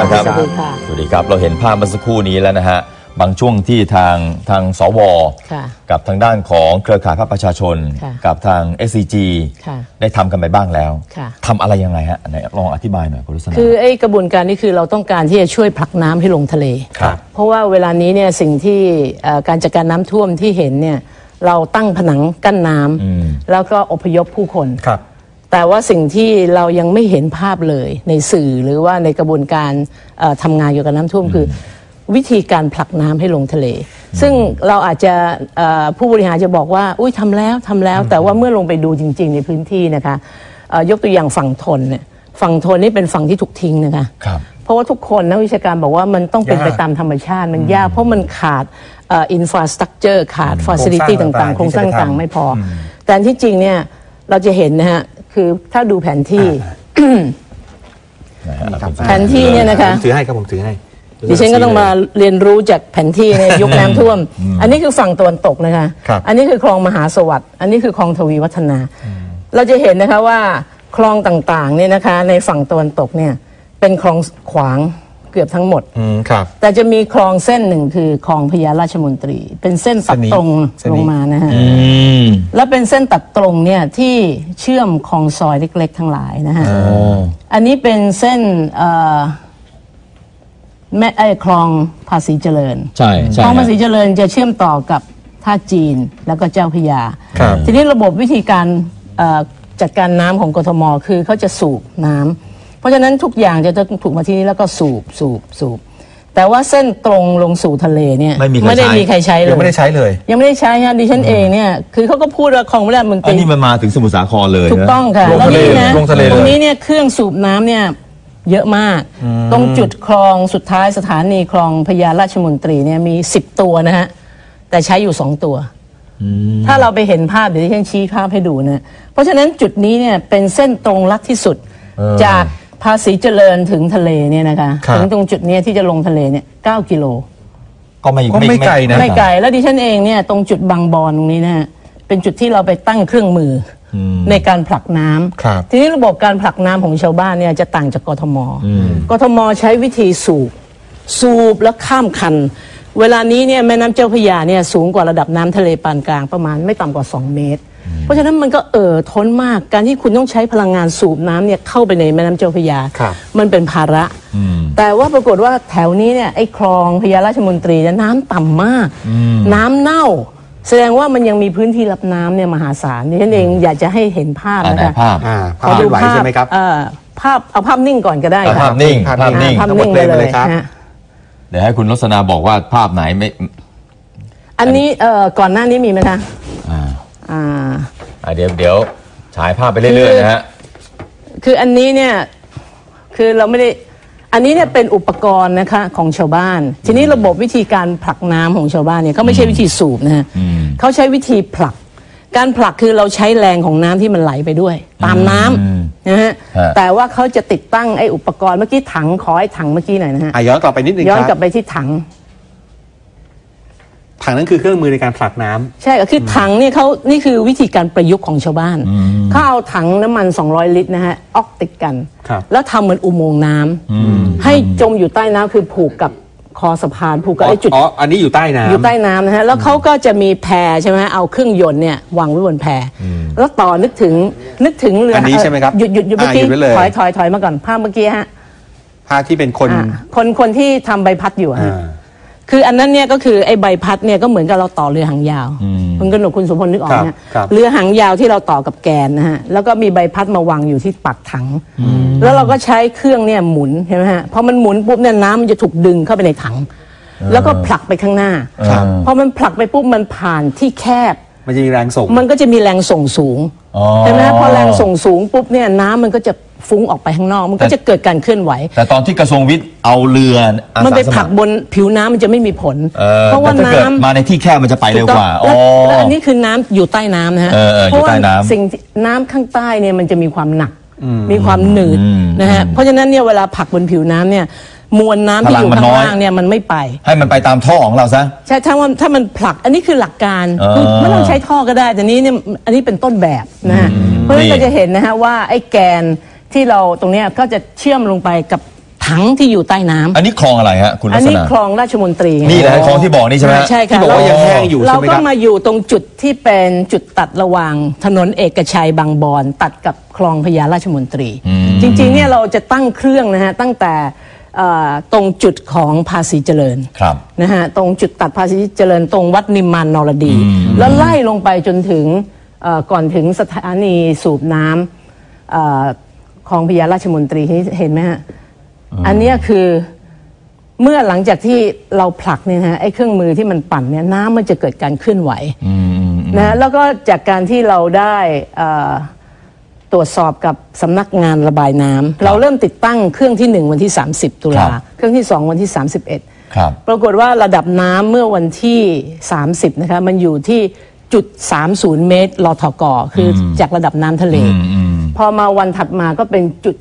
นะครับสวัสดีค่ะสวัสดีครับ เราเห็นภาพเมื่อสักครู่นี้แล้วนะฮะ บางช่วงที่ทางทางสวค่ะกับทางด้านของเครือข่ายภาคประชาชนค่ะกับทาง SCG ค่ะได้ทำกันไปบ้างแล้วค่ะทำอะไรยังไงฮะไหนลองอธิบายหน่อยคุณรุษณาคือไอ้กระบวนการนี้คือเราต้องการที่จะช่วยผลักน้ำให้ลงทะเลครับเพราะว่าเวลานี้เนี่ยสิ่งที่เอ่อการจัดการน้ำท่วมที่เห็นเนี่ยเราตั้งผนังกั้นน้ำแล้วก็อพยพผู้คนครับ แต่ว่าสิ่งที่เรายังไม่เห็นภาพเลยในสื่อหรือว่าในกระบวนการเอ่อทำงานเกี่ยวกับน้ำท่วมคือ วิธีการผลักน้ำให้ลงทะเล ซึ่งเราอาจจะเอ่อผู้บริหารจะบอกว่า อุ้ยทำแล้วทำแล้ว แต่ว่าเมื่อลงไปดูจริง ๆ ในพื้นที่นะคะเอ่อยกตัวอย่างฝั่งทนเนี่ยฝั่งทนนี่เป็นฝั่งที่ถูกทิ้งนะคะครับเพราะว่าทุกคนนักวิชาการบอกว่ามันต้องเป็นยากไปตามธรรมชาติมันยาก เพราะมันขาดอินฟราสตรักเจอร์ขาดฟ a ซิลิตี้โครงสร้างต่างๆ โครงสร้างที่จะไปทำต่างๆไม่พออแต่ที่จริงเนี่ยเราจะเห็นนะฮะ คือถ้าดูแผนที่ นะฮะเอาเป็นแผนที่เนี่ยนะคะ ผมถือให้ครับผมถือให้ดิฉันก็ต้องมาเรียนรู้จากแผนที่ในยุคน้ำท่วม อันนี้คือฝั่งตะวันตกนะคะ ครับอันนี้คือคลองมหาสวัสดิ์อันนี้คือคลองทวีวัฒนา เราจะเห็นนะคะว่าคลองต่างๆเนี่ยนะคะ ในฝั่งตะวันตกเนี่ยเป็นคลองขวางเกือบทั้งหมด อืมครับ แต่จะมีคลองเส้นหนึ่งคือคลองพญาราชมนตรี เป็นเส้นตัดเส้นนี้ตรงเส้นลนี้งมานะฮะ อืมแล้วเป็นเส้นตัดตรงเนี่ยที่เชื่อมคลองซอยเล็ก ๆ ทั้งหลายนะฮะอ๋ออันนี้เป็นเส้นเอ่อแม่ไอ้คลองภาษีเจริญ ใช่ใช่คลองภาษีฮะเจริญจะเชื่อมต่อกับท่าจีนแล้วก็เจ้าพระยา ครับ ทีนี้ระบบวิธีการเอ่อจัดการน้ำของกทมคือเขาจะสูบน้ำ เพราะฉะนั้นทุกอย่างจะต้องถูกมาที่นี่แล้วก็สูบสูบสูบแต่ว่าเส้นตรงลงสู่ทะเลเนี่ยไม่มีใครได้ใช้ มีใครใช้เลย ยังไม่ได้ใช้เลย ยังไม่ได้ใช้ฮะดิฉันเองเนี่ยคือเขาก็พูดว่าคลองพระราชมนตอันรีนี้มันมาถึงสมุทรสาครเลยถูกนะต้องค่ะลงแล้วทะเลนี่นะลงทะเลเลยตรงนี้เนี่ยเครื่องสูบน้ำเนี่ยเยอะมาก ตรงจุดคลองสุดท้ายสถานีคลองพญาราชมนตรีเนี่ยมี 10 ตัวนะฮะแต่ใช้อยู่ 2 ตัว ถ้าเราไปเห็นภาพเดี๋ยวที่ฉันชี้ภาพให้ดูนะ เพราะฉะนั้นจุดนี้เนี่ยเป็นเส้นตรงลัดที่สุดจาก ภาษีเจริญถึงทะเลเนี่ยนะคะครับ ถึงตรงจุดเนี้ยที่จะลงทะเลเนี่ย9กิโล ก็ไม่ก็ไม่ไกลนะ ไม่ไกลแล้วดิฉันเองเนี่ยตรงจุดบางบอนตรงนี้นะฮะเป็นจุดที่เราไปตั้งเครื่องมืออในการผลักน้ำครับ ทีนี้ระบบการผลักน้ำของชาวบ้านเนี่ยจะต่างจากกทมกทมใช้วิธีสูบ สูบแล้วข้ามคัน เวลานี้เนี่ยแม่น้ำเจ้าพระยาเนี่ยสูงกว่าระดับน้ำทะเลปานกลางประมาณไม่ต่ำกว่า 2 เมตร เพราะฉะนั้นมันก็เอ่อท้นมากการที่คุณต้องใช้พลังงานสูบน้ำเนี่ยเข้าไปในแม่น้ำเจ้าพระยา ครับมันเป็นภาระแต่ว่าปรากฏว่าแถวนี้เนี่ยไอ้คลองพญาราชมนตรีเนี่ยน้ำต่ำมาก น้ำเน่า แสดงว่ามันยังมีพื้นที่รับน้ำเนี่ยมหาศาลดิฉันเองอยากจะให้เห็นภาพอ่านะไหนคะภาพอ่าภาพเคลื่อนไหวใช่ไหมครับ เอ่อภาพเอาภาพนิ่งก่อนก็ได้อ่าค่ะภาพนิ่งภาพภาพนิ่งภาพทั้งหมดนิ่งเพลไปงไปเลเลยยครับ ฮะ เดี๋ยวให้คุณรสนาบอกว่าภาพไหนไม่ อันนี้เอ่อก่อนหน้านี้มีไหมคะ อ่า อ่าอ่าเดี๋ยวเดี๋ยวฉายภาพไปเรื่อยๆนะฮะ คืออันนี้เนี่ยคือเราไม่ได้อันนี้เนี่ยเป็นอุปกรณ์นะคะของชาวบ้าน ทีนี้ระบบวิธีการผลักน้ำของชาวบ้านเนี่ยเขาไม่ใช่วิธีสูบนะฮะเขาใช้วิธีผลัก การผลักคือเราใช้แรงของน้ำที่มันไหลไปด้วย ตามน้ำนะฮะฮะ แต่ว่าเขาจะติดตั้งไอ้อุปกรณ์เมื่อกี้ถังขอไอ้ถังเมื่อกี้หน่อยนะฮะอะย้อนกลับไปนิดนึงย้อนคกลัรับบไปที่ถัง ถังนั้นคือเครื่องมือในการผลักน้ำใช่ก็คือถังเนี่ยเขานี่คือวิธีการประยุกต์ของชาวบ้านเขาเอาถังน้ำมัน 200 ลิตรนะฮะออกติดกันครับแล้วทำเหมือนอุโมงค์น้ำให้จมอยู่ใต้น้ำคือผูกกับคอสะพานผูกกับไอ้จุดอ๋ออันนี้อยู่ใต้น้ำอยู่ใต้น้ำนะฮะแล้วเขาก็จะมีแพใช่ไหมเอาเครื่องยนต์เนี่ยวางไว้บนแพแล้วต่อนึกถึงนึกถึงเรืออันนี้ใช่ไหมครับหยุดหยุดหยุดเมื่ออ่ากี้หยุดไว้เลยถอยถอยถอยมาก่อนภาพเมื่อกี้ฮะภาพที่เป็นคนอ่าคนคนที่ทำใบพัดอยู่อะฮะอ่า คืออันนั้นเนี่ยก็คือไอ้ใบพัดเนี่ยก็เหมือนกับเราต่อเรือหางยาวคุณกนกคุณสมพลนึกออกเนี่ยครับ เรือหางยาวที่เราต่อกับแกนนะฮะแล้วก็มีใบพัดมาวางอยู่ที่ปากถัง แล้วเราก็ใช้เครื่องเนี่ยหมุนใช่ไหมฮะพอมันหมุนปุ๊บเนี่ยน้ำมันจะถูกดึงเข้าไปในถัง แล้วก็ผลักไปข้างหน้าครับ พอมันผลักไปปุ๊บมันผ่านที่แคบ มันจะมีแรงส่ง มันก็จะมีแรงส่งสูงอ๋อ ใช่ไหมฮะพอแรงส่งสูงปุ๊บเนี่ยน้ำมันก็จะ ฟุ้งออกไปข้างนอก มันก็จะเกิดการเคลื่อนไหว แต่ตอนที่กระทรวงวิทย์เอาเรืออาสามันไปสผลักบนผิวน้ำมันจะไม่มีผล เออเพราะว่าแต่ถ้าเกิดน้ำ มาในที่แคบมันจะไปเร็วกว่าถูอ๋อต้องแล้วแล้วอันนี้คือน้ำอยู่ใต้น้ำนะฮะเออเอออยู่ใต้น้ำเพราะว่าสิ่งที่น้ำข้างใต้เนี่ยมันจะมีความหนัก มีความหนืดอืมนะฮะเพราะฉะนั้นเนี่ยเวลาผลักบนผิวน้ำเนี่ยมวลน้ำที่พลัองยู่มันข้างน้อย ล่างเนี่ยมันไม่ไปให้มันไปตามท่อของเราซะ ใช่ถ้าว่าถ้ามันผลักอันนี้คือหลักการเออคือไม่ต้องใช้ท่อก็ได้แต่นี้เนี่ยอันนี้เป็นต้นแบบนะฮะเพราะฉะนั้นนี่ เราจะเห็นนะฮะว่าไอ้แกน ที่เราตรงเนี้ยก็จะเชื่อมลงไปกับถถังที่อยู่ใต้น้ำอันนี้คลองอะไรฮะคุณอัลันกษนี้ณะคลองราชมนตรีไง นี่แหละคลองที่บอกนี่ใช่ไหมฮะ ใช่ค่ะ ที่บอกว่ายังแห้งอยู่เราใช่ไหมก็ครับ มาอยู่ตรงจุดที่เป็นจุดตัดระหว่างถนนเอกชัยบางบอนตัดกับคลองพญาราชมนตรี จริงๆเนี่ยเราจะตั้งเครื่องนะฮะตั้งแต่เอ่อตรงจุดของภาษีเจริญครับ นะฮะตรงจุดตัดภาษีเจริญตรงวัดนิมมานนรดี แล้วไล่ลงไปจนถึงเอ่อก่อนถึงสถานีสูบน้ำเอ่อ คลองพญาราชมนตรีเห็นไหมฮะอันเนี้ยคือเมื่อหลังจากที่เราผลักเนี่ยนะฮะไอ้เครื่องมือที่มันปั่นเนี่ยน้ำมันจะเกิดการเคลื่อนไหวนะฮะแล้วก็จากการที่เราได้เอ่อตรวจสอบกับสำนักงานระบายน้ำเราเริ่มติดตั้งเครื่องที่หนึ่งวันที่ 30 ตุลาครับเครื่องที่สองวันที่ 31ครับปรากฏว่าระดับน้ำเมื่อวันที่ 30นะคะมันอยู่ที่จุด30 เมตรลอทกคืออจากระดับน้ำทะเล พอมาวันถัดมาก็เป็นจุด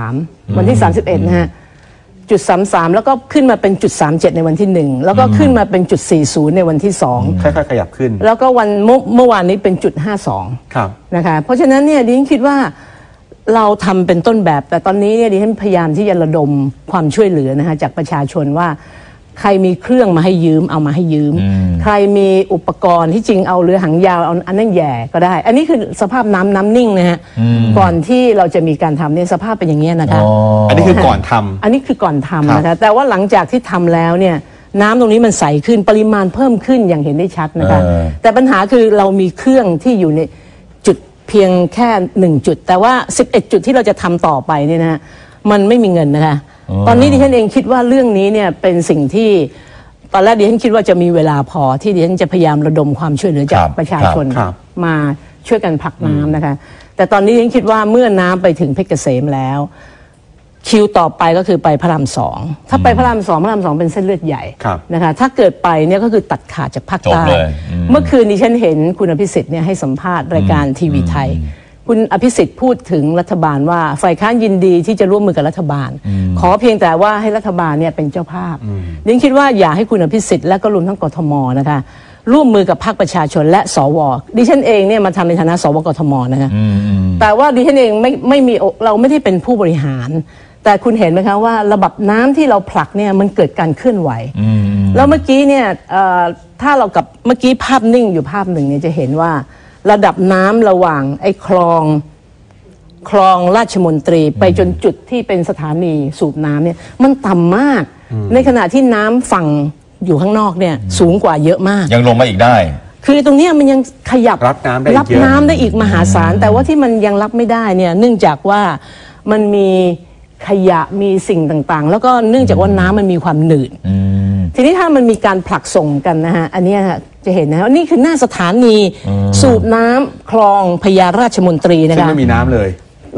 33วันที่31นะฮะจุด33แล้วก็ขึ้นมาเป็นจุด37ในวันที่1แล้วก็ขึ้นมาเป็นจุด40ในวันที่ค่อยๆขยับขึ้น2แล้วก็วันเมื่อเมื่อวานนี้เป็นจุด52ครับนะคะเพราะฉะนั้นเนี่ยดิฉันคิดว่าเราทำเป็นต้นแบบ แต่ตอนนี้เนี่ยดิฉันพยายามที่จะระดมความช่วยเหลือนะคะจากประชาชนว่า ใครมีเครื่องมาให้ยืมเอามาให้ยืม ใครมีอุปกรณ์ที่จริงเอาเรือหางยาวเอาอันนั้นแหย่ก็ได้ อันนี้คือสภาพน้ำน้ำนิ่งนะฮะก่อนที่เราจะมีการทำเนี่ยสภาพเป็นอย่างนี้ยนะคะ อันนี้คือก่อนทำ อันนี้คือก่อนครัทำบนะคะ แต่ว่าหลังจากที่ทำแล้วเนี่ยน้ำตรงนี้มันใสขึ้นปริมาณเพิ่มขึ้นอย่างเห็นได้ชัดนะคะ เออ แต่ปัญหาคือเรามีเครื่องที่อยู่ในจุดเพียงแค่หนึ่งจุด แต่ว่า 11 จุดที่เราจะทำต่อไปเนี่ยนะมันไม่มีเงินนะคะ ตอนนี้ดิฉันเองคิดว่าเรื่องนี้เนี่ยเป็นสิ่งที่ตอนแรกดิฉันคิดว่าจะมีเวลาพอที่ดิฉันจะพยายามระดมความช่วยเหลือจากครับประชาชนครับมาช่วยกันผลักน้ำนะคะ แต่ตอนนี้ดิฉันคิดว่าเมื่อน้ำไปถึงเพชรเกษมแล้ว คิวต่อไปก็คือไปพระรามสองถ้าไปพระรามสองพระรามสองเป็นเส้นเลือดใหญ่ครับนะคะถ้าเกิดไปเนี่ยก็คือตัดขาดจากภาคจบใต้เลยอืมเมื่อคืนนี้ฉันเห็นคุณอภิสิทธิ์เนี่ยให้สัมภาษณ์รายการทีวีไทย คุณอภิสิทธิ์พูดถึงรัฐบาลว่าฝ่ายค้านยินดีที่จะร่วมมือกับรัฐบาล ขอเพียงแต่ว่าให้รัฐบาลเนี่ยเป็นเจ้าภาพดิฉันคิดว่าอยากให้คุณอภิสิทธิ์และก็รวมทั้งกทมนะคะร่วมมือกับภาคประชาชนและสวดิฉันเองเนี่ยมาทำในฐานะสวกทมนะคะแต่ว่าดิฉันเองไม่ไม่มีเราไม่ได้เป็นผู้บริหาร แต่คุณเห็นไหมคะว่าระดับน้ำที่เราผลักเนี่ยมันเกิดการเคลื่อนไหวแล้วเมื่อกี้เนี่ยเอ่อถ้าเรากับเมื่อกี้ภาพนิ่งอยู่ภาพหนึ่งเนี่ยจะเห็นว่า ระดับน้ำระหว่างไอ้คลองคลองราชมนตรีไปจนจุดที่เป็นสถานีสูบน้ำเนี่ยมันต่ำมาก ในขณะที่น้ำฝั่งอยู่ข้างนอกเนี่ยสูงกว่าเยอะมาก ยังลงมาอีกได้ คือตรงเนี้ยมันยังขยับรับน้ำได้อีกรับเยอะน้ำได้อีกมหาศาล แต่ว่าที่มันยังรับไม่ได้เนี่ยเนื่องจากว่ามันมีขยะมีสิ่งต่างๆ แล้วก็เนื่องจากว่าน้ำมันมีความหนืดทีนี้ถ้ามันมีการผลักส่งกันนะฮะอันเนี้ยฮะ จะเห็นนะว่านี่คือหน้าสถานีสูบน้ำคลองพญาราชมนตรีนะซึ่งคะ ไม่มีน้ำเลย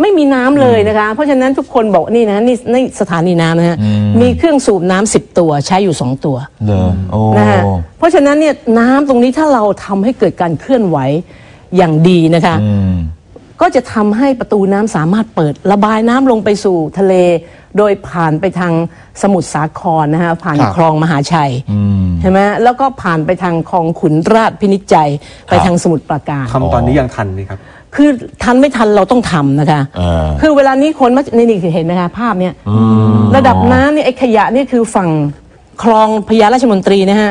ไม่มีน้ำเลยนะคะ เพราะฉะนั้นทุกคนบอกนี่นะนี่นี่สถานีน้ำนะฮะมีเครื่องสูบน้ำสิบตัวใช้อยู่สองตัวเหรอโอ้ นะฮะเพราะฉะนั้นเนี่ยน้ำตรงนี้ถ้าเราทำให้เกิดการเคลื่อนไหวอย่างดีนะคะ ก็จะทำให้ประตูน้ำสามารถเปิดระบายน้ำลงไปสู่ทะเล โดยผ่านไปทางสมุทรสาครนะฮะผ่านครับคลองมหาชัยใช่ไหมแล้วก็ผ่านไปทางคลองขุนราชพินิจใจยไปทางสมุทรปราการ ทำตอนนี้ยังทันไหมครับ คือทันไม่ทันเราต้องทำนะคะอ่าคือเวลานี้คนมานี่นี่คือเห็นนะคะภาพเนี้ยระดับน้ำเนี่ยไอ้ขยะนี่คือฝั่งคลองพญาราชมนตรีนะฮะ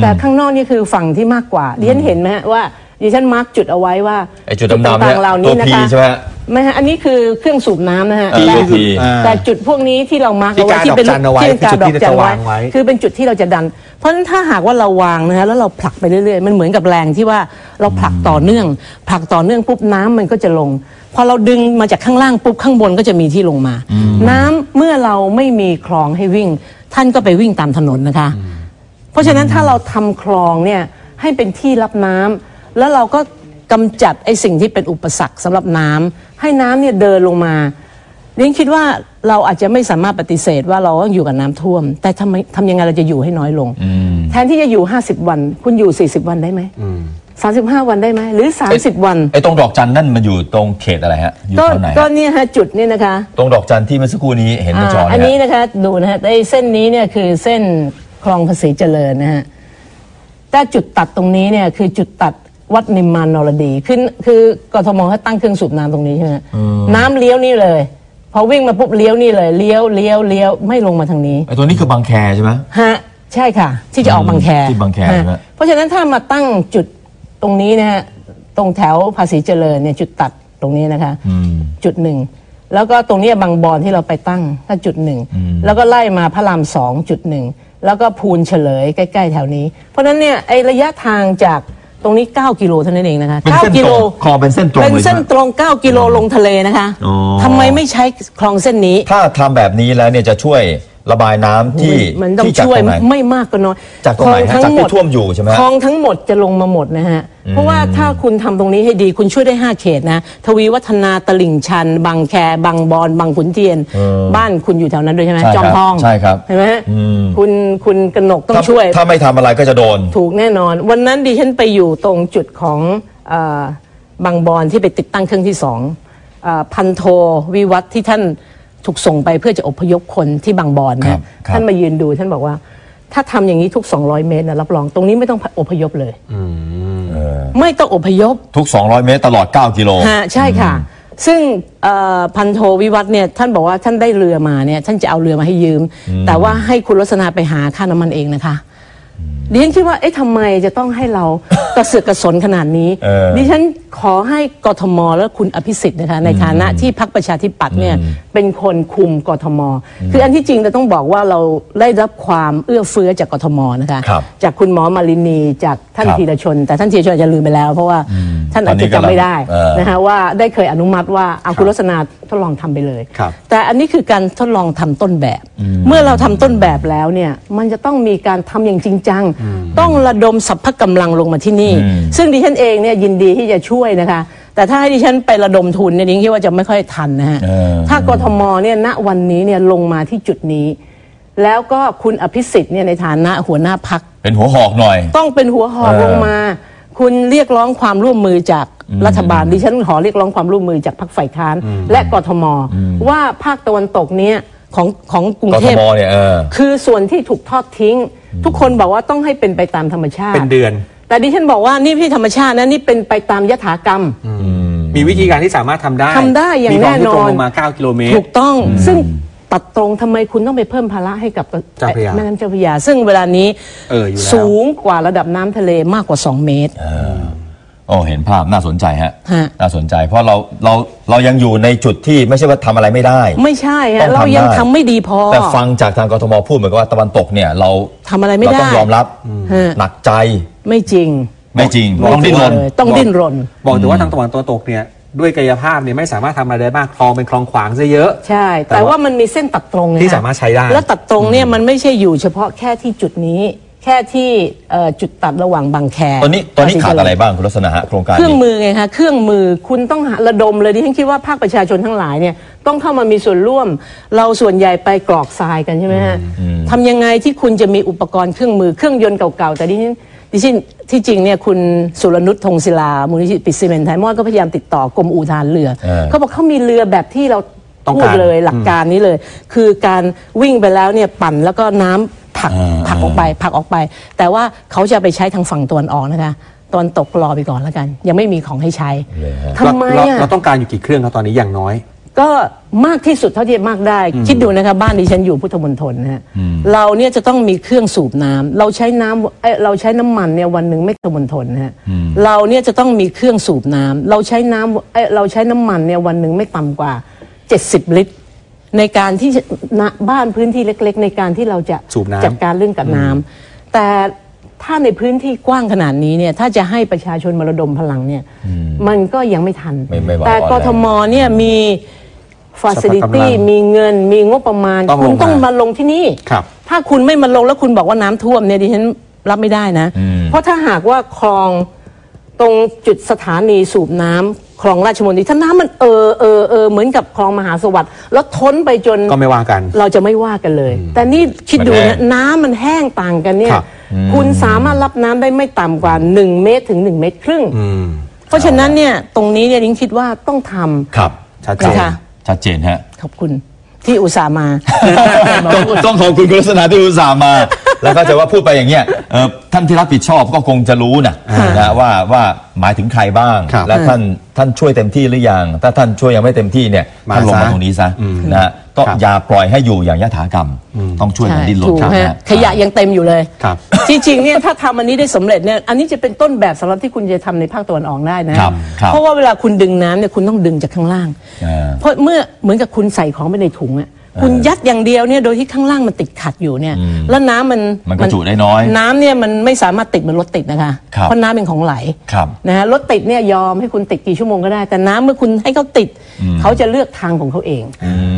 แต่ข้างนอกนี่คือฝั่งที่มากกว่าดิฉันเห็นไหมฮะว่า ดิฉันมาร์กจุดเอาไว้ว่าไอ้จุดดำๆเนี่ยต่างๆเหล่าตันี้วนะพีคะใช่ไหมฮะ ไม่ฮะอันนี้คือเครื่องสูบน้ำนะฮะเออแต่ตัวพีอ่า แต่จุดพวกนี้ที่เรามาร์กเอาไว้ที่ที่เป็นกาดอกจันเอาไว้ที่เป็นกาดอกจันไว้คือจุดที่จะวางไว้ คือเป็นจุดที่เราจะดัน เพราะฉะนั้นถ้าหากว่าเราวางนะฮะแล้วเราผลักไปเรื่อยๆ มันเหมือนกับแรงที่ว่าเราผลักต่อเนื่อง ผลักต่อเนื่องปุ๊บน้ำมันก็จะลง พอเราดึงมาจากข้างล่างปุ๊บข้างบนก็จะมีที่ลงมา น้ำเมื่อเราไม่มีคลองให้วิ่ง ท่านก็ไปวิ่งตามถนนนะคะ เพราะฉะนั้นถ้าเราทำคลองเนี่ยให้เป็นที่รับน้ำ แล้วเราก็กำจัดไอ้สิ่งที่เป็นอุปสรรคสำหรับน้ำให้น้ำเนี่ยเดินลงมาเรียนคิดว่าเราอาจจะไม่สามารถปฏิเสธว่าเราต้องอยู่กับน้ำท่วม แต่ทำไมทำยังไงเราจะอยู่ให้น้อยลง แทนที่จะอยู่ 50 วัน คุณอยู่ 40 วันได้ไหมสามสิบห้าวันได้ไหมหรือ 30 วันไอ้ตรงดอกจันนั่นมันอยู่ตรงเขตอะไรฮะอยู่ก็แถวไหนก็ฮะเนี่ยฮะจุดเนี่ยนะคะ ตรงดอกจันที่เมื่อสักครู่นี้เห็นในจออันเนี่นี้ยนะคะดูนะฮะไอ้เส้นนี้เนี่ยคือเส้นคลองภาษีเจริญนะฮะแต่จุดตัดตรงนี้เนี่ยคือจุดตัด วัดนิมมานนรดีคือคือกทมเขาตั้งเครื่องสูบน้ำตรงนี้ใช่ไหมน้ำเลี้ยวนี่เลย พอวิ่งมาปุ๊บเลี้ยวนี่เลยเลี้ยวเลี้ยวเลี้ยวไม่ลงมาทางนี้ไอ้ตัวนี้คือบางแคใช่ไหม ฮะใช่ค่ะ ที่จะออกบางแคที่บางแคฮะใช่ไหม เพราะฉะนั้นถ้ามาตั้งจุดตรงนี้นะฮะตรงแถวภาษีเจริญเนี่ยจุดตัดตรงนี้นะคะ อืม จุดหนึ่งแล้วก็ตรงเนี้ยบางบอนที่เราไปตั้งก็จุดหนึ่งแล้วก็ไล่มาพระรามสองจุดหนึ่งแล้วก็พูนเฉลยใกล้ ๆ แถวนี้ เพราะฉะนั้นเนี่ยไอระยะทางจาก ตรงนี้ 9 กิโลเท่านั้นเองนะคะเป็นเส้น9กิตโลรงคอเป็นเส้นตรงเป็นเลยเส้ใช่นไหมตรง 9 กิโลลงทะเลนะคะอ๋อ ทำไมไม่ใช้คลองเส้นนี้ ถ้าทำแบบนี้แล้วเนี่ยจะช่วย ระบายน้ำที่มันต้องที่จากช่วยตรงไหนไม่มากก็น้อยจากตรงไหนฮะคลอจากที่หดท่วมอยู่ใช่ไหมฮะ คลองทั้งหมดจะลงมาหมดนะฮะ เพราะว่าถ้าคุณทำตรงนี้ให้ดีคุณช่วยได้ 5 เขตนะ ทวีวัฒนาตลิ่งชัน บางแค บางบอน บางขุนเทียน บ้านคุณอยู่แถวนั้นด้วยใช่ไหมใช่จอมครับทองใช่ครับ เห็นไหมฮะอืมคุณคุณกนกต้องถ้าช่วยถ้าไม่ทำอะไรก็จะโดน ถูกแน่นอน วันนั้นดิฉันไปอยู่ตรงจุดของเออบางบอนที่ไปติดตั้งเครื่องที่สองเออพันโทวิวัฒน์ที่ท่าน ถูกส่งไปเพื่อจะอพยพคนที่บางบอนครันะบครับ ท่านมายืนดูท่านบอกว่า ถ้าทำอย่างนี้ทุก 200 เมตรนะรับรองตรงนี้ไม่ต้องอพยพเลยเออไม่ต้องอพยพ ทุก 200 เมตรตลอด 9 กิโล ฮะใช่ค่ะ ซึ่งเอ่อพันโทวิวัฒน์เนี่ยท่านบอกว่าท่านได้เรือมาเนี่ยท่านจะเอาเรือมาให้ยืม แต่ว่าให้คุณลักษณะไปหาค่าน้ำมันเองนะคะ ดิฉันคิดว่าเอ๊ะทำไมจะต้องให้เรา กระเสือกกระสนขนาดนี้เออดิฉันขอให้กทมและคุณอภิสิทธิ์นะคะในฐานะที่พักประชาธิปัตย์เนี่ยเป็นคนคุมกทม คืออันที่จริงเราต้องบอกว่าเราได้รับความเอื้อเฟื้อจากกทมนะคะครับจากคุณหมอมารินีจากท่านครับธีรชน แต่ท่านธีรชนอาจจะลืมไปแล้ว เพราะว่าท่านอาจจะจำไม่ได้เออนะคะว่าได้เคยอนุมัติว่าเอาคุณลักษณะ ทดลองทำไปเลย ครับ แต่อันนี้คือการทดลองทำต้นแบบ เมื่อเราทำต้นแบบแล้วเนี่ยมันจะต้องมีการทำอย่างจริงจัง ต้องระดมสรรพกำลังลงมาที่นี่ ซึ่งดิฉันเองเนี่ยยินดีที่จะช่วยนะคะ แต่ถ้าให้ดิฉันไประดมทุนเนี่ยดิฉันคิดว่าจะไม่ค่อยทันนะฮะเออถ้ากทมเนี่ยณวันนี้เนี่ยลงมาที่จุดนี้ แล้วก็คุณอภิสิทธิ์เนี่ยในฐานะหัวหน้าพักเป็นหัวหอกหน่อย ต้องเป็นหัวหอกเออลงมา คุณเรียกร้องความร่วมมือจากรัฐบาลดิฉันขอเรียกร้องความร่วมมือจากพรรคฝ่ายค้าน และกทม ว่าภาคตะวันตกเนี้ยของของกรุงกเททพมเนี่ยเออคือส่วนที่ถูกทอดทิ้ง ทุกคนบอกว่าต้องให้เป็นไปตามธรรมชาติ เป็นเดือน แต่ดิฉันบอกว่านี่ไม่ใช่ธรรมชาตินะนี่เป็นไปตามยถากรรม มีวิธีการที่สามารถทำได้ทำได้อย่างมีความแน่นอนที่ตรงลงมา 9 กิโลเมตรถูกต้องซึ่ง ตัดตรงทำไมคุณต้องไปเพิ่มภาระให้กับเจ้าพระยา แม่น้ำเจ้าพระยา ซึ่งเวลานี้เอออยู่แล้ว สูงกว่าระดับน้ำทะเลมากกว่า 2 เมตร โอ้เห็นภาพน่าสนใจฮะ ฮะ น่าสนใจ เพราะเราเราเรายังอยู่ในจุดที่ไม่ใช่ว่าทำอะไรไม่ได้ ไม่ใช่ต้อฮะงทำเรายังได้ ทำไม่ดีพอ แต่ฟังจากทางกทมพูดเหมือนกับว่าตะวันตกเนี่ยเราทำอะไรไม่เราได้ต้องยอมรับฮะหนักใจไม่จริงไม่จริงบอกต้องดิ้นรน เลยต้องดิ้นรน บอกแต่ว่าทางตะวันตกเนี่ย ด้วยกายภาพเนี่ยไม่สามารถทำอะไรได้มากคลองเป็นคลองขวางซะเยอะ ใช่ แต่แต่ว่าว่ามันมีเส้นตัดตรงไงที่ฮะสามารถใช้ได้แล้วตัดตรงเนี่ยมันไม่ใช่อยู่เฉพาะแค่ที่จุดนี้ แค่ที่เอ่อจุดตัดระหว่างบางแคตอนนี้ตอนนี้ขาดอะไรบ้างคุณลักษณะฮะโครงการเครื่องนี้มือไงคะเครื่องมือคุณต้องหาระดมเลยดิฉันคิดว่าภาคประชาชนทั้งหลายเนี่ยต้องเข้ามามีส่วนร่วม เราส่วนใหญ่ไปกรอกทรายกันใช่ไหมฮะทำยังไงที่คุณจะมีอุปกรณ์เครื่องมือเครื่องยนต์เก่าๆแต่ดิฉัน ดิฉันที่จริงเนี่ยคุณสุรนุชธงศิลา มูลนิธิปิดซีเมนต์ไทยมอดก็พยายามติดต่อกรมอู่ทหารเรือ เออเขาบอกเขามีเรือแบบที่เราต้องพูกาดรเลยหลักการนี้เลย คือการวิ่งไปแล้วเนี่ยปั่นแล้วก็น้ำผลักอ่า ผลักออกไปผลักออกไป แต่ว่าเขาจะไปใช้ทางฝั่งตะวันออกนะคะตอนตกรอไปก่อนแล้วกัน ยังไม่มีของให้ใช้เลยฮะ ทำไมเราอะ เราต้องการอยู่กี่เครื่องครับตอนนี้อย่างน้อย ก็มากที่สุดเท่าที่จะมากได้ คิดดูนะคะบ้านดิฉันอยู่พุทธมณฑลนะฮะเราเนี่ยจะต้องมีเครื่องสูบน้ำเราใช้น้ำเอ้ยเราใช้น้ำมันเนี่ยวันหนึ่งไม่พุทธมณฑลนะฮะเราเนี่ยจะต้องมีเครื่องสูบน้ำเราใช้น้ำเอ้ยเราใช้น้ำมันเนี่ยวันหนึ่งไม่ต่ำกว่า 70 ลิตร ในการที่จะณบ้านพื้นที่เล็ก ๆ ในการที่เราจะสูบน้ำจัดการเรื่องกับน้ำแต่ถ้าในพื้นที่กว้างขนาดนี้เนี่ยถ้าจะให้ประชาชนมาระดมพลังเนี่ยมันก็ยังไม่ทันไม่ไม่ไหวแต่อ่อนกแรงทมเนี่ยมี ฟ a ซิลิสรรพกำลัตี้งมีเงินมีงบประมาณ ต้องคุณลงมาต้องมาลงที่นี่ ครับ ถ้าคุณไม่มาลงแล้วคุณบอกว่าน้ำท่วมเนี่ยดิฉันรับไม่ได้นะเพราะถ้าหากว่าคลองตรงจุดสถานีสูบน้ำคลองราชมนตรีถ้าน้ำมันเออเออเออเหมือนกับคลองมหาสวัสดิ์แล้วท้นไปจน ก็ไม่ว่ากัน เราจะไม่ว่ากันเลย แต่นี่คิดดูมันแห้นะงน้ำมันแห้งต่างกันเนี่ย ครับ คุณสามารถรับน้ำได้ไม่ต่ำกว่า 1 เมตรถึง 1 เมตรครึ่ง อืมเพราะฉะนั้นเนี่ยตรงนี้เนี่ยนิ้งคิดว่าต้องทำ ครับชัดเจน นะคะ ชัดเจนฮะ ขอบคุณที่อุตส่าห์มา ต้องต้องขอบคุณคุณลักษณะที่อุตส่าห์มา แล้วก็จะว่าพูดไปอย่างเงี้ยเอ่อท่านที่รับผิดชอบก็คงจะรู้นะอ่านนะว่าว่าหมายถึงใครบ้าง ครับและท่านท่านช่วยเต็มที่หรือยังถ้าท่านช่วยยังไม่เต็มที่เนี่ยมาท่านลงมาซะตรงนี้ซะอืมนะก็ครับอย่าปล่อยให้อยู่อย่างยถากรรม ต้องช่วยกันดิ้นรนถูกครับฮะนะขยะยังเต็มอยู่เลย ครับ จริงๆเนี่ยถ้าทำอันนี้ได้สำเร็จเนี่ยอันนี้จะเป็นต้นแบบสำหรับที่คุณจะทำในภาคตะวันออกได้นะ ครับครับเพราะว่าเวลาคุณดึงน้ำเนี่ยคุณต้องดึงจากข้างล่าง อ่า เพราะเมื่อเหมือนกับคุณใส่ของไปในถุงอะ คุณยัดอย่างเดียวเนี่ยโดยที่ข้างล่างมันติดขัดอยู่เนี่ยแล้วน้ำมันมันกระจุได้น้อย น้ำเนี่ยมันไม่สามารถติดเหมือนรถติดนะคะ ครับ เพราะน้ำเป็นของไหลครับ นะฮะรถติดเนี่ยยอมให้คุณติดกี่ชั่วโมงก็ได้ แต่น้ำเมื่อคุณให้เขาติด เขาจะเลือกทางของเขาเอง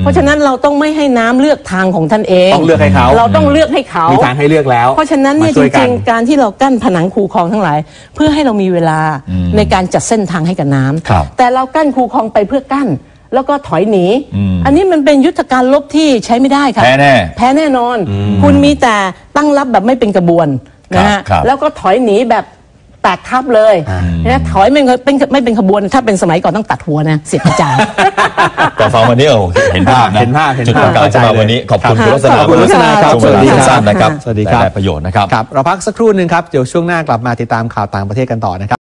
เพราะฉะนั้นเราต้องไม่ให้น้ำเลือกทางของท่านเอง ต้องเลือกให้เขาเราต้องเลือกให้เขามีทางให้เลือกแล้วเพราะฉะนั้นเนี่ยมาจช่วยกั รินงๆ การที่เรากั้นผนังคูคลองทั้งหลาย เพื่อให้เรามีเวลาในการจัดเส้นทางให้กับน้ำครับแต่เรากั้นคูคลองไปเพื่อกั้น แล้วก็ถอยหนี อันนี้มันเป็นยุทธการลบที่ใช้ไม่ได้ค่ะแพ้แน่แพ้แน่นอน คุณมีแต่ตั้งรับแบบไม่เป็นกระบวนนะฮะครับแล้วก็ถอยหนีแบบแตกทับเลยนะถอยไม่เป็นไม่เป็นขบวน ถ้าเป็นสมัยก่อนต้องตัดหัวนะ เสียบกระจายแต่ฟังวันนี้โอ้โหเห็นภาพนะเห็นภาพเห็นจุดภาพประกาศเข้าใจสำหรับวันนี้ขอบคุณเลยคุณลักษณะขอบคุณลักษณะครับช่วงเวลาสวัสดีครับสั้นๆนะครับสวัสดีครับได้ประโยชน์นะครับครับ เราพักสักครู่หนึ่งครับ เดี๋ยวช่วงหน้ากลับมาติดตามข่าวต่างประเทศกันต่อนะครับ